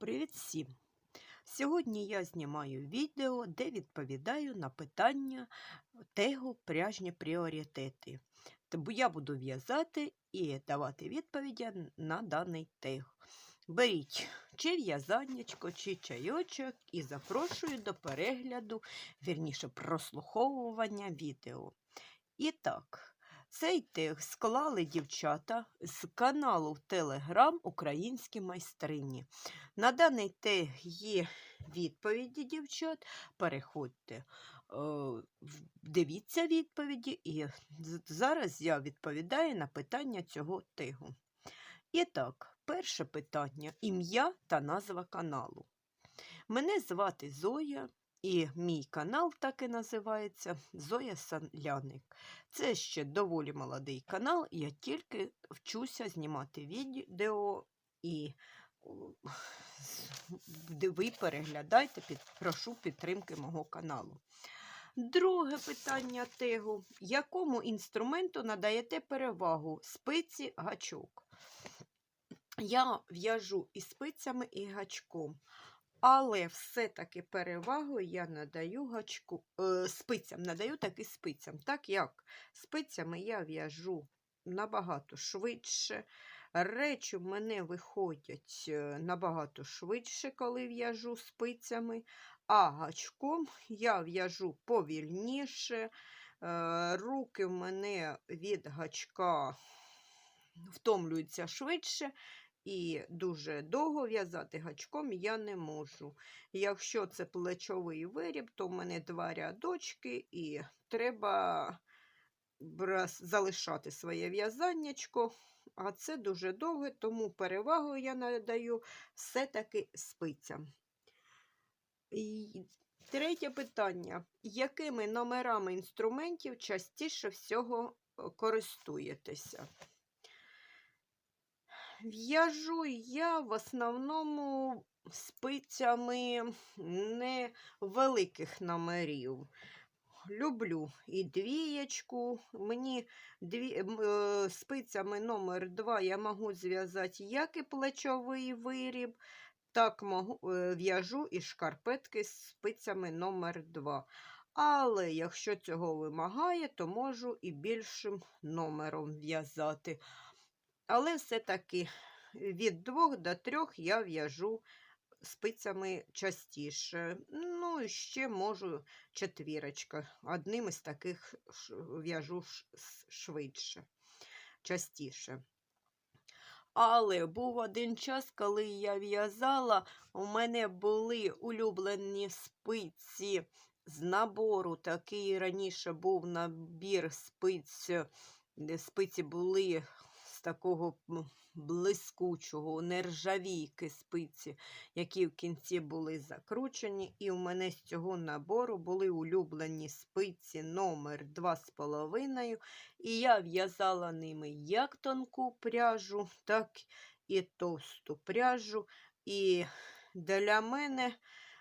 Привіт всім! Сьогодні я знімаю відео, де відповідаю на питання тегу пряжні пріоритети. Тобто я буду в'язати і давати відповіді на даний тег. Беріть чи в'язаннячко, чи чайочок і запрошую до перегляду, вірніше прослуховування відео. І так, цей тег склали дівчата з каналу Телеграм Українські майстрині. На даний тег є відповіді дівчат. Переходьте, е, дивіться відповіді, і зараз я відповідаю на питання цього тегу. І так, перше питання: ім'я та назва каналу. Мене звати Зоя, і мій канал так і називається Зоя Санляник. Це ще доволі молодий канал, я тільки вчуся знімати відео і ви переглядайте, під, прошу підтримки мого каналу. Друге питання тегу. Якому інструменту надаєте перевагу спиці гачок? Я в'яжу і спицями, і гачком. Але все-таки перевагу я надаю гачку, е, спицям, надаю таки спицям. Так як спицями я в'яжу набагато швидше. Речі в мене виходять е, набагато швидше, коли в'яжу спицями, а гачком я в'яжу повільніше. Е, Руки в мене від гачка втомлюються швидше, і дуже довго в'язати гачком я не можу. Якщо це плечовий виріб, то в мене два рядочки, і треба залишати своє в'язаннячко. А це дуже довго, тому перевагу я надаю все-таки спицям. І третє питання. Якими номерами інструментів частіше всього е, користуєтеся? В'яжу я в основному спицями невеликих номерів. Люблю і двієчку. Мені дві, е, спицями номер 2 я можу зв'язати як і плечовий виріб, так е, в'яжу і шкарпетки з спицями номер 2. Але якщо цього вимагає, то можу і більшим номером в'язати. Але все-таки від 2 до 3 я в'яжу спицями частіше. Ну, і ще можу четвірочка. Одним із таких в'яжу швидше, частіше. Але був один час, коли я в'язала, у мене були улюблені спиці з набору. Такий раніше був набір спиць, спиці були такого блискучого, нержавійки спиці, які в кінці були закручені. І у мене з цього набору були улюблені спиці номер 2,5. І я в'язала ними як тонку пряжу, так і товсту пряжу. І для мене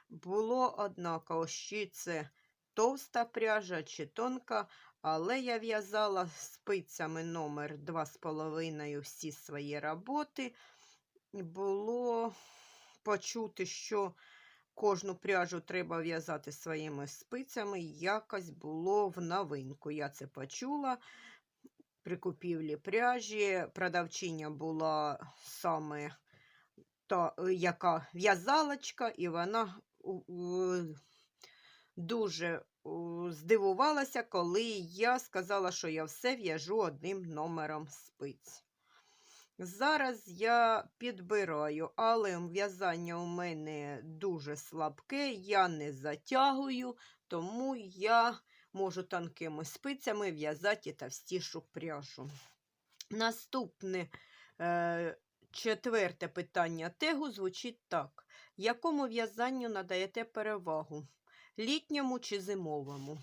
було однаково, чи це товста пряжа, чи тонка. Але я в'язала спицями номер 2,5 всі свої роботи. Було почути, що кожну пряжу треба в'язати своїми спицями. Якось було в новинку. Я це почула при купівлі пряжі. Продавчиня була саме та, яка в'язалочка, і вона дуже здивувалася, коли я сказала, що я все в'яжу одним номером спиць. Зараз я підбираю, але в'язання у мене дуже слабке, я не затягую, тому я можу тонкими спицями в'язати товстішу пряжу. Наступне е, четверте питання тегу звучить так: якому в'язанню надаєте перевагу? Літньому чи зимовому?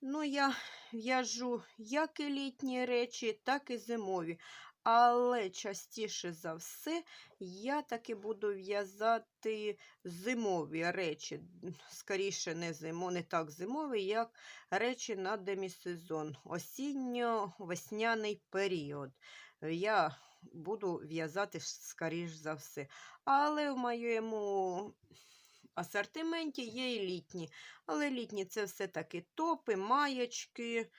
Ну, я в'яжу як і літні речі, так і зимові. Але частіше за все я таки буду в'язати зимові речі. Скоріше, не зимо, не так зимові, як речі на демісезон, осінньо-весняний період. Я буду в'язати скоріш за все. Але в моєму асортименті є і літні. Але літні це все-таки топи, маєчки,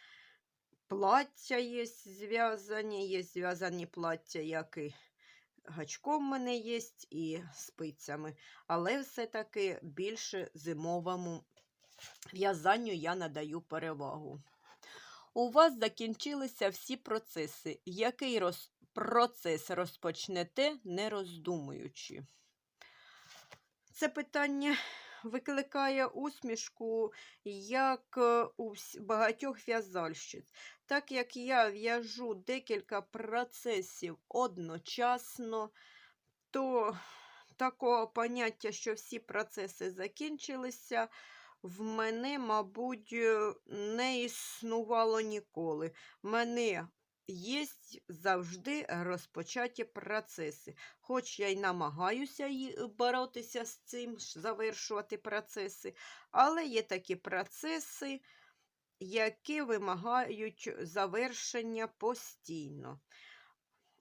плаття є зв'язані, є зв'язані плаття, як і гачком в мене є, і спицями. Але все-таки більше зимовому в'язанню я надаю перевагу. У вас закінчилися всі процеси. Який роз... процес розпочнете, не роздумуючи? Це питання викликає усмішку, як е, у багатьох в'язальщиць. Так як я в'яжу декілька процесів одночасно, то такого поняття, що всі процеси закінчилися, в мене, мабуть, е, не існувало ніколи. Мене є завжди розпочаті процеси. Хоч я й намагаюся боротися з цим, завершувати процеси, але є такі процеси, які вимагають завершення постійно.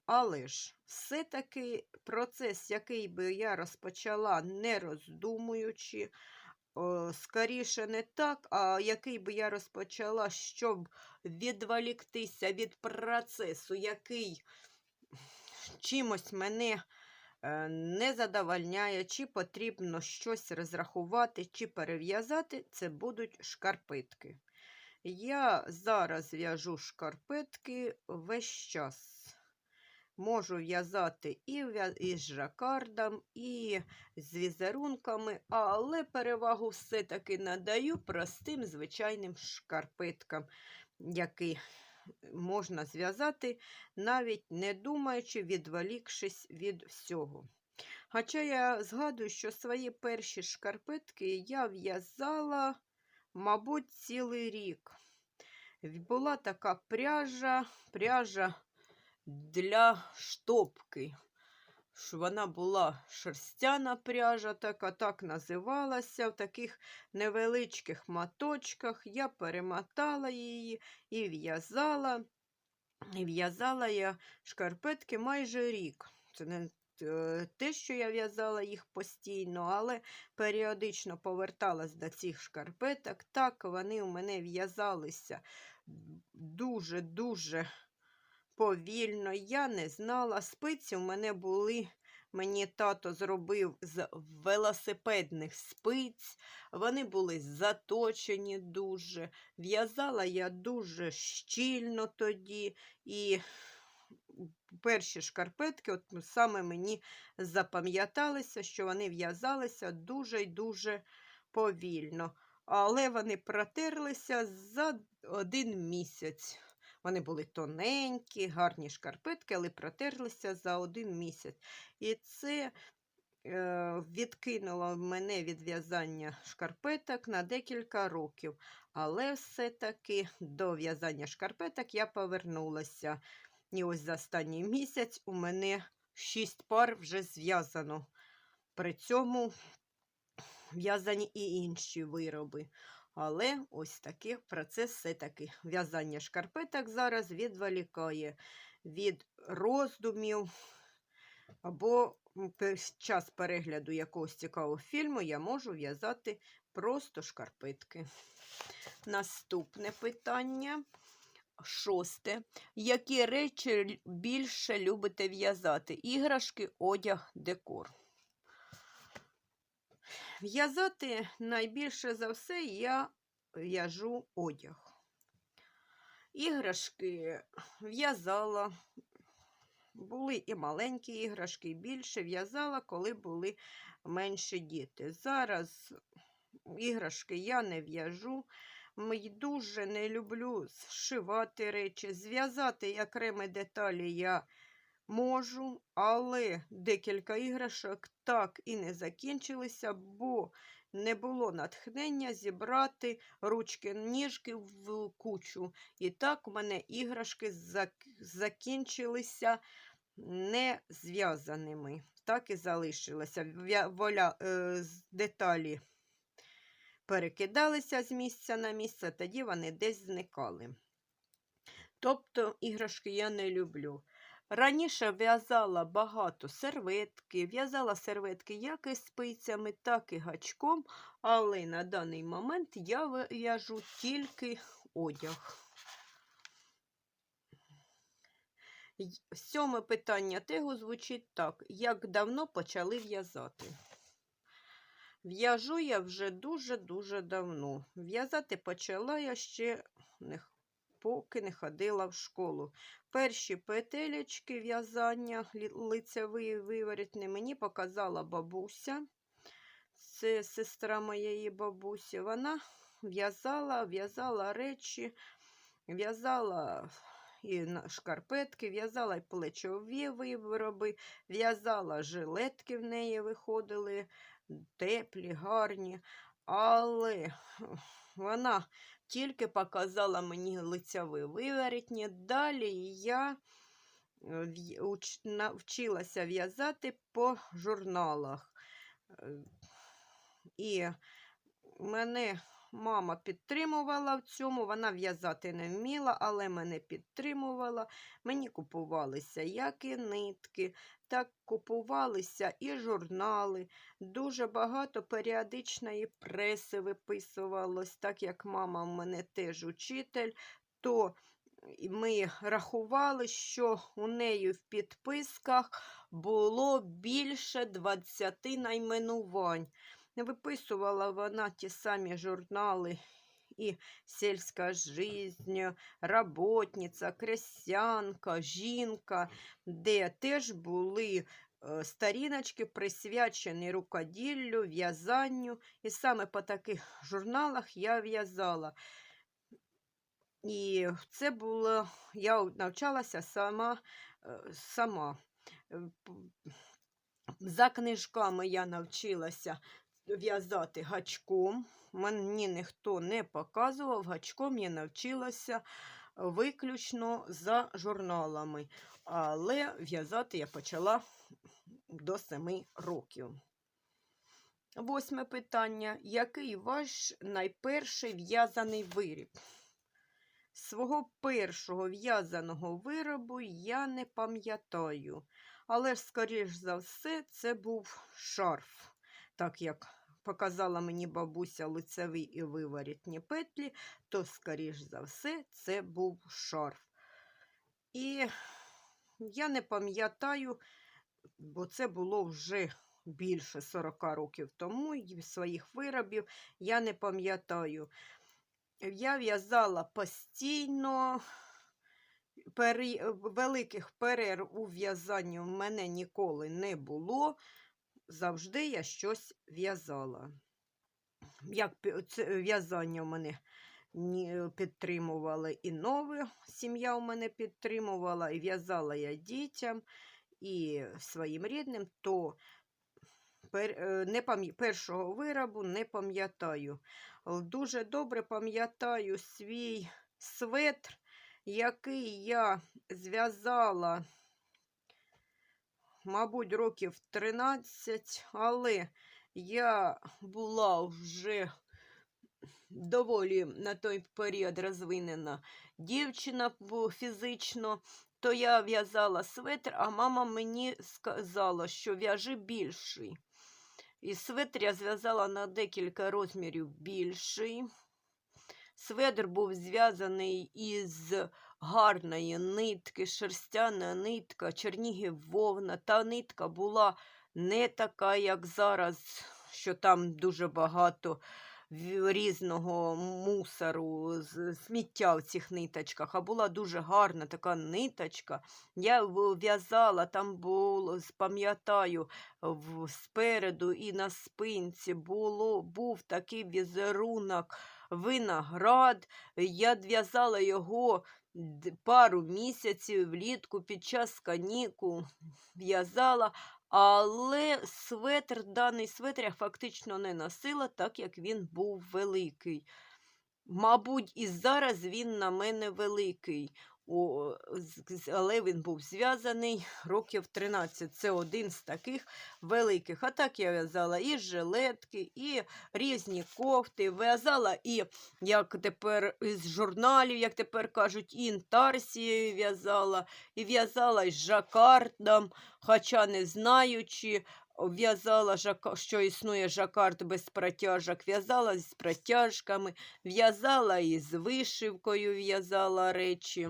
Але ж все-таки процес, який би я розпочала не роздумуючи, о, скоріше не так, а який би я розпочала, щоб відволіктися від процесу, який чимось мене е, не задовольняє, чи потрібно щось розрахувати, чи перев'язати, це будуть шкарпетки. Я зараз в'яжу шкарпетки весь час. Можу в'язати і, в'я- і з жакардом, і з візерунками, але перевагу все-таки надаю простим звичайним шкарпеткам, які можна зв'язати, навіть не думаючи, відволікшись від всього. Хоча я згадую, що свої перші шкарпетки я в'язала, мабуть, цілий рік. Була така пряжа, пряжа для штопки. Що вона була шерстяна пряжа, така так називалася. В таких невеличких маточках я перемотала її і в'язала. І в'язала я шкарпетки майже рік. Це не е, те, що я в'язала їх постійно, але періодично поверталась до цих шкарпеток. Так вони у мене в'язалися дуже-дуже повільно. Я не знала. Спиці у мене були. Мені тато зробив з велосипедних спиць. Вони були заточені дуже. В'язала я дуже щільно тоді. І перші шкарпетки, от саме мені запам'яталися, що вони в'язалися дуже й дуже повільно. Але вони протерлися за один місяць. Вони були тоненькі, гарні шкарпетки, але протерлися за один місяць. І це е, відкинуло мене від в'язання шкарпеток на декілька років. Але все-таки до в'язання шкарпеток я повернулася. І ось за останній місяць у мене шість пар вже зв'язано. При цьому в'язані і інші вироби. Але ось такий процес все-таки в'язання шкарпеток зараз відволікає від роздумів. Або під час перегляду якогось цікавого фільму я можу в'язати просто шкарпетки. Наступне питання. Шосте. Які речі більше любите в'язати? Іграшки, одяг, декор. В'язати найбільше за все я в'яжу одяг. Іграшки в'язала. Були і маленькі іграшки, і більше в'язала, коли були менші діти. Зараз іграшки я не в'яжу. Дуже не люблю зшивати речі. Зв'язати окремі деталі я можу, але декілька іграшок так і не закінчилися, бо не було натхнення зібрати ручки, ніжки в кучу. І так у мене іграшки зак- закінчилися не зв'язаними. Так і залишилося. Воля, е, деталі перекидалися з місця на місце, тоді вони десь зникали. Тобто іграшки я не люблю. Раніше в'язала багато серветки, в'язала серветки як і спицями, так і гачком, але на даний момент я в'яжу тільки одяг. Сьоме питання тегу звучить так: як давно почали в'язати? В'яжу я вже дуже-дуже давно. В'язати почала я ще поки не ходила в школу. Перші петелечки в'язання лі- лицевий мені показала бабуся. Це сестра моєї бабусі. Вона в'язала, в'язала речі, в'язала і шкарпетки, в'язала і плечові вироби, в'язала жилетки в неї виходили, теплі, гарні. Але вона тільки показала мені лицеві виворітні. Далі я е, навчилася в'язати по журналах. Е, І мене мама підтримувала в цьому. Вона в'язати не вміла, але мене підтримувала. Мені купувалися як і нитки, так купувалися і журнали. Дуже багато періодичної преси виписувалось, так як мама в мене теж учитель, то ми рахували, що у неї в підписках було більше 20 найменувань. Виписувала вона ті самі журнали і сільська жизнь, работниця, крестьянка, жінка, де теж були е, сторіночки присвячені рукоділлю, в'язанню. І саме по таких журналах я в'язала. І це було, я навчалася сама. е, сама. Е, За книжками я навчилася в'язати гачком. Мені ніхто не показував, гачком я навчилася виключно за журналами. Але в'язати я почала до 7 років. Восьме питання. Який ваш найперший в'язаний виріб? Свого першого в'язаного виробу я не пам'ятаю. Але скоріш за все, це був шарф. Так як показала мені бабуся лицеві і виворітні петлі, то, скоріш за все, це був шарф. І я не пам'ятаю, бо це було вже більше 40 років тому, і своїх виробів я не пам'ятаю. Я в'язала постійно. Великих перерв у в'язанні в мене ніколи не було. Завжди я щось в'язала. Як в'язання в мене ні- підтримувала і нове сім'я у мене підтримувала, і в'язала я дітям і своїм рідним, то е, не першого виробу не пам'ятаю. Дуже добре пам'ятаю свій светр, який я зв'язала, мабуть, років 13, але я була вже доволі на той період розвинена дівчина фізично, то я в'язала светр, а мама мені сказала, що в'яжи більший. І светр я зв'язала на декілька розмірів більший. Светр був зв'язаний із гарної нитки, шерстяна нитка, чернігів вовна. Та нитка була не така, як зараз, що там дуже багато різного мусору, сміття в цих ниточках, а була дуже гарна така ниточка. Я в'язала, там було, пам'ятаю, спереду і на спинці було, був такий візерунок виноград. Я в'язала його пару місяців влітку під час канікул. В'язала, Але светр, даний светр я фактично не носила, так як він був великий. Мабуть, і зараз він на мене великий. З- але він був зв'язаний років 13. Це один з таких великих. А так я в'язала і жилетки, і різні кофти. В'язала і, як тепер із журналів, як тепер кажуть, і інтарсією в'язала, і в'язала із жакардом, хоча не знаючи. В'язала, що існує жакард без протяжок, в'язала з протяжками, в'язала із вишивкою, в'язала речі.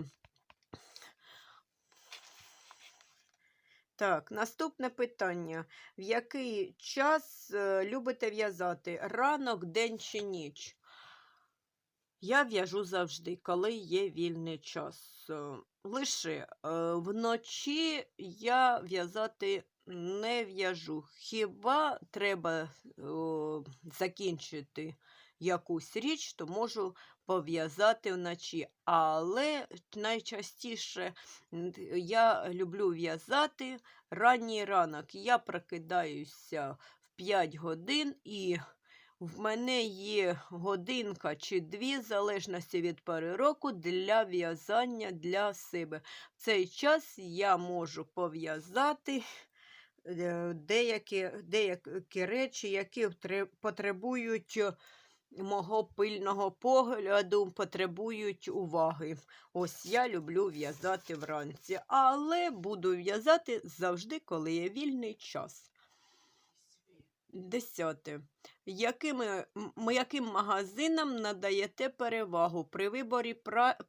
Так, наступне питання. В який час е, любите в'язати? Ранок, день чи ніч? Я в'яжу завжди, коли є вільний час. Е, Лише е, вночі я в'язати не в'яжу. Хіба треба о, закінчити якусь річ, то можу пов'язати вночі. Але найчастіше я люблю в'язати ранній ранок. Я прокидаюся в 5 годин і в мене є годинка чи дві, в залежності від пори року, для в'язання для себе. В цей час я можу пов'язати е, деякі, деякі речі, які потребують мого пильного погляду, потребують уваги. Ось я люблю в'язати вранці, але буду в'язати завжди, коли є вільний час. Десяте. Якими, яким магазинам надаєте перевагу при виборі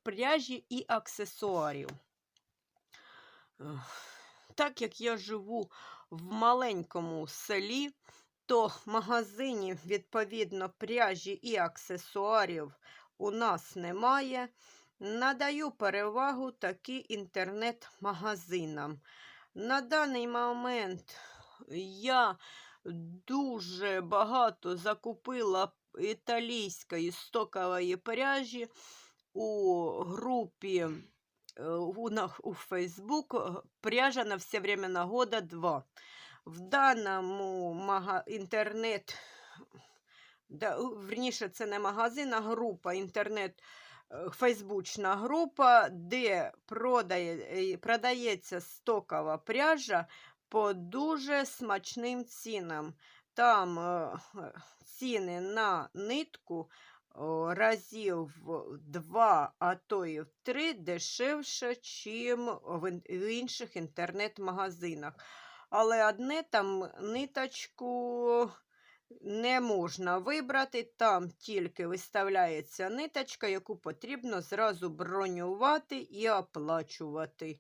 пряжі і аксесуарів? Так як я живу в маленькому селі, то магазинів, відповідно, пряжі і аксесуарів у нас немає. Надаю перевагу таки інтернет-магазинам. На даний момент я дуже багато закупила італійської стокової пряжі у групі е, у, на, у Facebook пряжа на все времена года 2. В даному інтернет, верніше, це не магазин, а група, інтернет, е, фейсбучна група, де продає, е, продається стокова пряжа по дуже смачним цінам. Там е, ціни на нитку о, разів в два, а то і в три дешевше, ін- в інших інтернет-магазинах. Але одне там ниточку не можна вибрати, там тільки виставляється ниточка, яку потрібно зразу бронювати і оплачувати.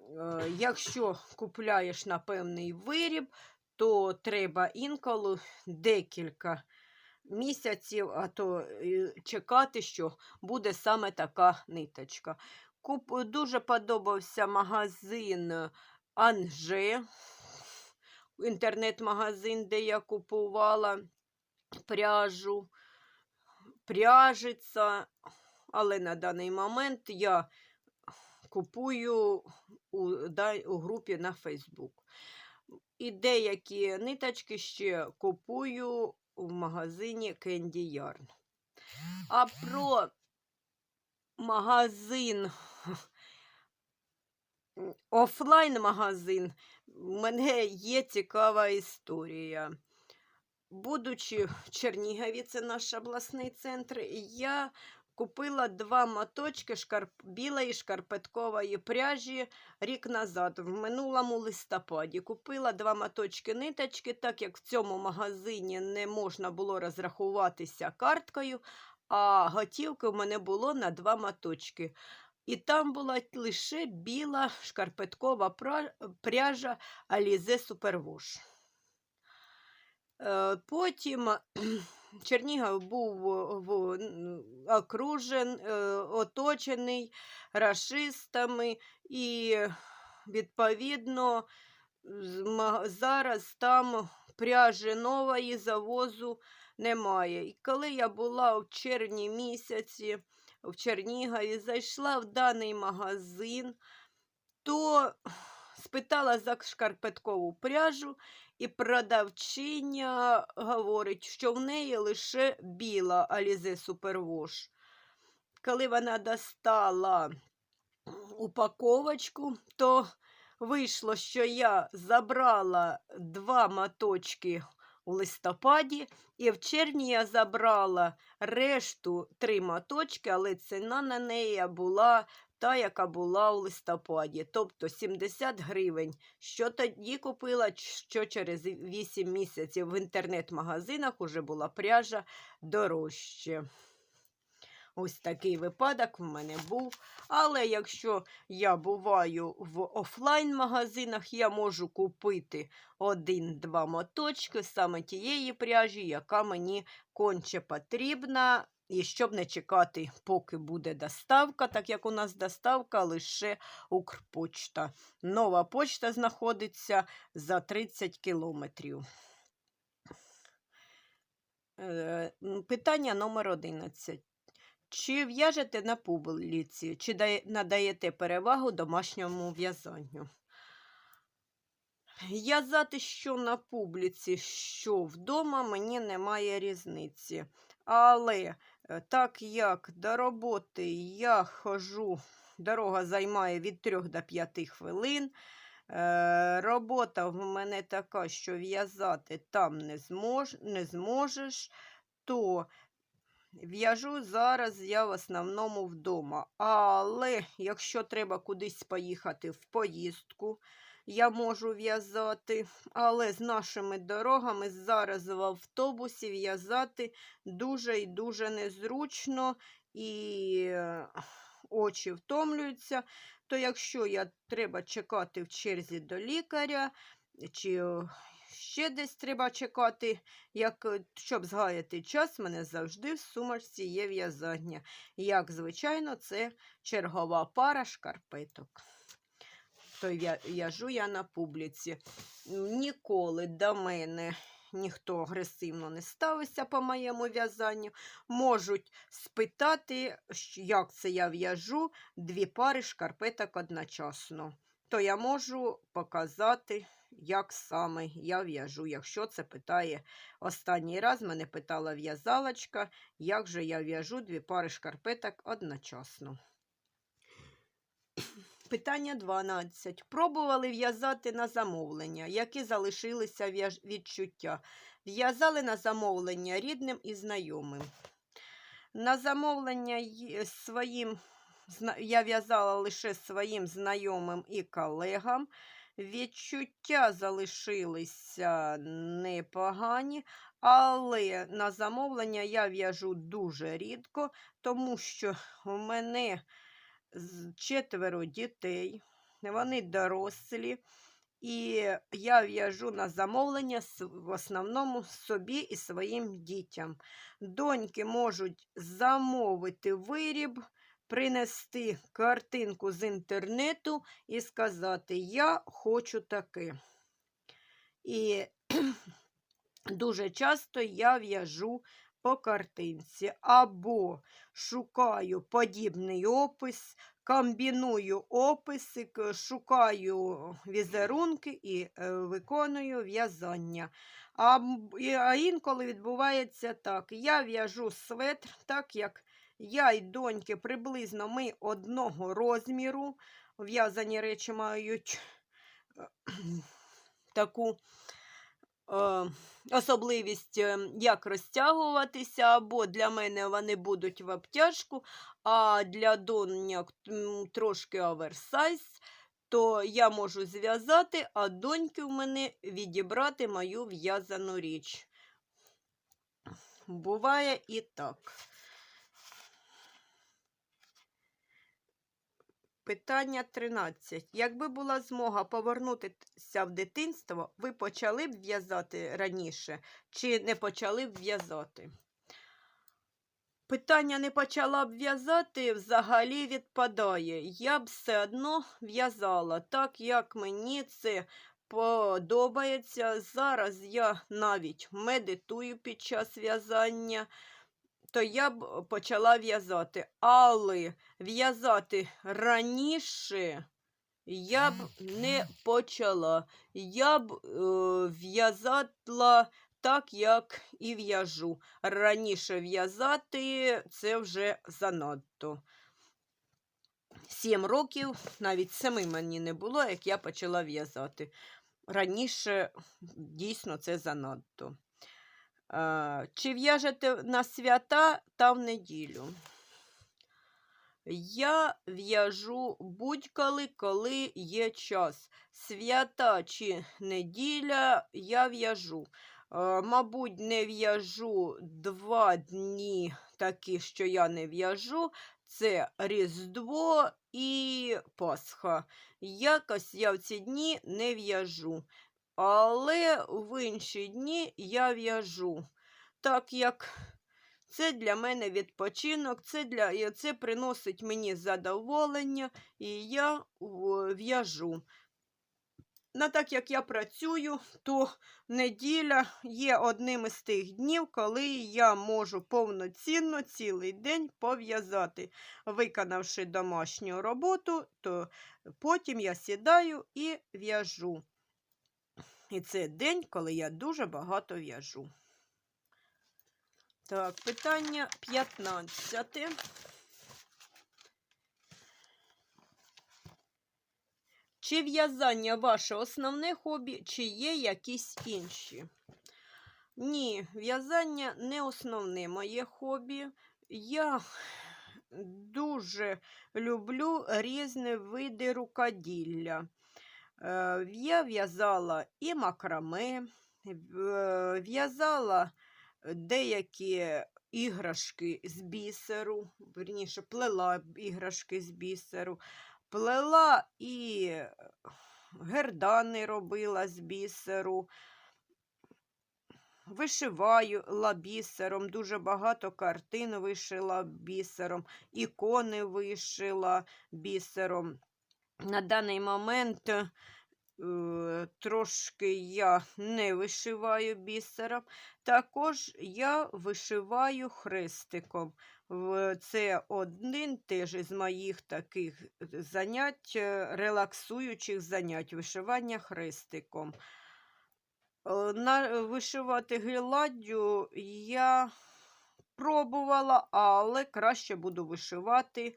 Е, Якщо купляєш на певний виріб, то треба інколи декілька місяців, а то е, чекати, що буде саме така ниточка. Дуже подобався магазин Анже, інтернет-магазин, де я купувала пряжу, пряжиця, але на даний момент я купую у, да- у групі на Facebook. І деякі ниточки ще купую в магазині Candy Yarn. А про магазин, офлайн-магазин, в мене є цікава історія. Будучи в Чернігові, це наш обласний центр, я купила два моточки шкарп... білої шкарпеткової пряжі рік назад, в минулому листопаді. Купила два моточки ниточки, так як в цьому магазині не можна було розрахуватися карткою, а готівки в мене було на два моточки. І там була лише біла шкарпеткова пряжа Alize Superwash. Потім Чернігів був окружен, е, оточений рашистами, і відповідно зараз там пряжі нової завозу немає. І коли я була в червні місяці в Чернігові, зайшла в даний магазин, то спитала за шкарпеткову пряжу, і продавчиня говорить, що в неї лише біла Alize Superwash. Коли вона достала упаковочку, то вийшло, що я забрала два моточки у листопаді, і в червні я забрала решту три моточки, але ціна на неї була та, яка була у листопаді, тобто 70 гривень. Що тоді купила, що через 8 місяців в інтернет-магазинах уже була пряжа дорожче. Ось такий випадок в мене був. Але якщо я буваю в офлайн-магазинах, я можу купити один-два моточки саме тієї пряжі, яка мені конче потрібна. І щоб не чекати, поки буде доставка, так як у нас доставка лише Укрпочта. Нова почта знаходиться за 30 кілометрів. Е, Питання номер 11. Чи в'яжете на публіці, чи надаєте перевагу домашньому в'язанню? В'язати що на публіці, що вдома, мені немає різниці. Але е, так як до роботи я хожу, дорога займає від 3 до 5 хвилин. Е, робота в мене така, що в'язати там не, змож, не зможеш, то В'яжу зараз я в основному вдома. Але якщо треба кудись поїхати в поїздку, я можу в'язати. Але з нашими дорогами зараз в автобусі в'язати дуже і дуже незручно і е, очі втомлюються. То якщо я треба чекати в черзі до лікаря, чи е, ще десь треба чекати, як, е, щоб згаяти час, мене завжди в сумочці є в'язання. Як, звичайно, це чергова пара шкарпеток. То в'я- в'яжу я на публіці. Ніколи до мене ніхто агресивно не ставився по моєму в'язанню. Можуть спитати, як це я в'яжу дві пари шкарпеток одночасно. То я можу показати, як саме я в'яжу. Якщо це питає останній раз, мене питала в'язалочка, як же я в'яжу дві пари шкарпеток одночасно. Питання 12. Пробували в'язати на замовлення, які залишилися відчуття. В'язали на замовлення рідним і знайомим. На замовлення своїм зна- я в'язала лише своїм знайомим і колегам. Відчуття залишилися непогані, але на замовлення я в'яжу дуже рідко, тому що у мене четверо дітей, вони дорослі, і я в'яжу на замовлення в основному собі і своїм дітям. Доньки можуть замовити виріб, принести картинку з інтернету і сказати: Я хочу таке. І дуже часто я в'яжу по картинці або шукаю подібний опис, комбіную описи, шукаю візерунки і е, виконую в'язання. А, інколи відбувається так: я в'яжу светр, так як я і доньки приблизно ми одного розміру. В'язані речі мають е, таку е, особливість, е, як розтягуватися, або для мене вони будуть в обтяжку, а для доньок трошки оверсайз, то я можу зв'язати, а доньки в мене відібрати мою в'язану річ. Буває і так. Питання 13. Якби була змога повернутися в дитинство, ви почали б в'язати раніше чи не почали б в'язати? Питання не почала б в'язати взагалі відпадає. Я б все одно в'язала так, як мені це подобається. Зараз я навіть медитую під час в'язання, то я б почала в'язати. Але в'язати раніше я б не почала. Я б е, в'язала так, як і в'яжу. Раніше в'язати це вже занадто. Сім років, навіть семи мені не було, як я почала в'язати. Раніше дійсно це занадто. Чи в'яжете на свята та в неділю? Я в'яжу будь-коли, коли є час. Свята чи неділя я в'яжу. Мабуть, не в'яжу два дні такі, що я не в'яжу. Це Різдво і Пасха. Якось я в ці дні не в'яжу. Але в інші дні я в'яжу. Так як це для мене відпочинок, це, для, це приносить мені задоволення, і я в'яжу. Ну, так як я працюю, то неділя є одним із тих днів, коли я можу повноцінно цілий день пов'язати. Виконавши домашню роботу, то потім я сідаю і в'яжу. І це день, коли я дуже багато в'яжу. Так, питання 15. Чи в'язання ваше основне хобі, чи є якісь інші? Ні, в'язання не основне моє хобі. Я дуже люблю різні види рукоділля. Е, Я в'язала і макраме, в'язала деякі іграшки з бісеру, верніше, плела іграшки з бісеру, плела і гердани робила з бісеру. Вишиваю бісером, дуже багато картин вишила бісером, ікони вишила бісером. На даний момент е, трошки я не вишиваю бісером. Також я вишиваю хрестиком. Це один теж із моїх таких занять, е, релаксуючих занять, вишивання хрестиком. Е, На вишивати гладдю я пробувала, але краще буду вишивати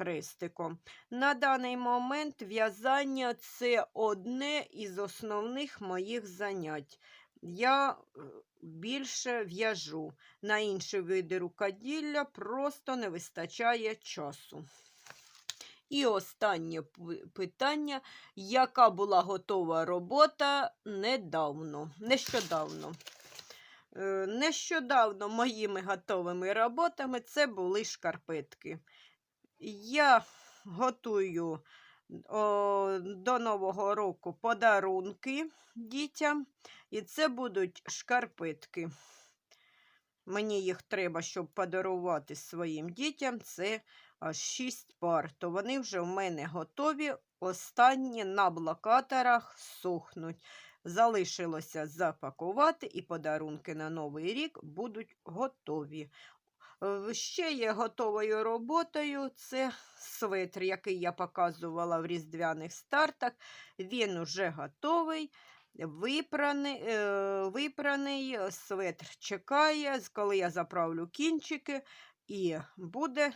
хрестиком. На даний момент в'язання це одне із основних моїх занять. Я е, більше в'яжу. На інші види рукоділля просто не вистачає часу. І останнє питання: яка була готова робота недавно, нещодавно? Е, Нещодавно моїми готовими роботами це були шкарпетки. Я готую о, до Нового року подарунки дітям, і це будуть шкарпетки. Мені їх треба, щоб подарувати своїм дітям. Це аж 6 пар. То вони вже в мене готові. Останні на блокаторах сохнуть. Залишилося запакувати, і подарунки на Новий рік будуть готові. Е, Ще є готовою роботою. Це светр, який я показувала в різдвяних стартах. Він уже готовий. Випраний, е, випраний е, чекає, коли я заправлю кінчики, і буде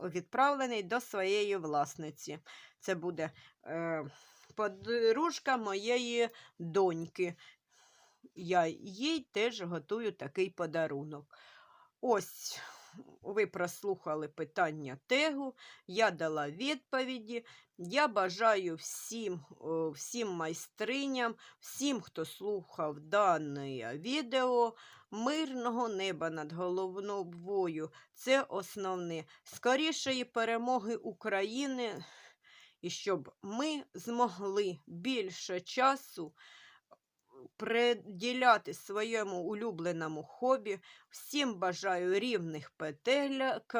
відправлений до своєї власниці. Це буде е, подружка моєї доньки. Я їй теж готую такий подарунок. Ось ви прослухали питання тегу, я дала відповіді. Я бажаю всім, всім майстриням, всім, хто слухав дане відео, мирного неба над головою. Це основне. Скорішої перемоги України, і щоб ми змогли більше часу приділяти своєму улюбленому хобі. Всім бажаю рівних петельок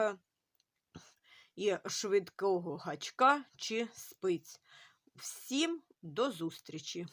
і швидкого гачка чи спиць. Всім до зустрічі!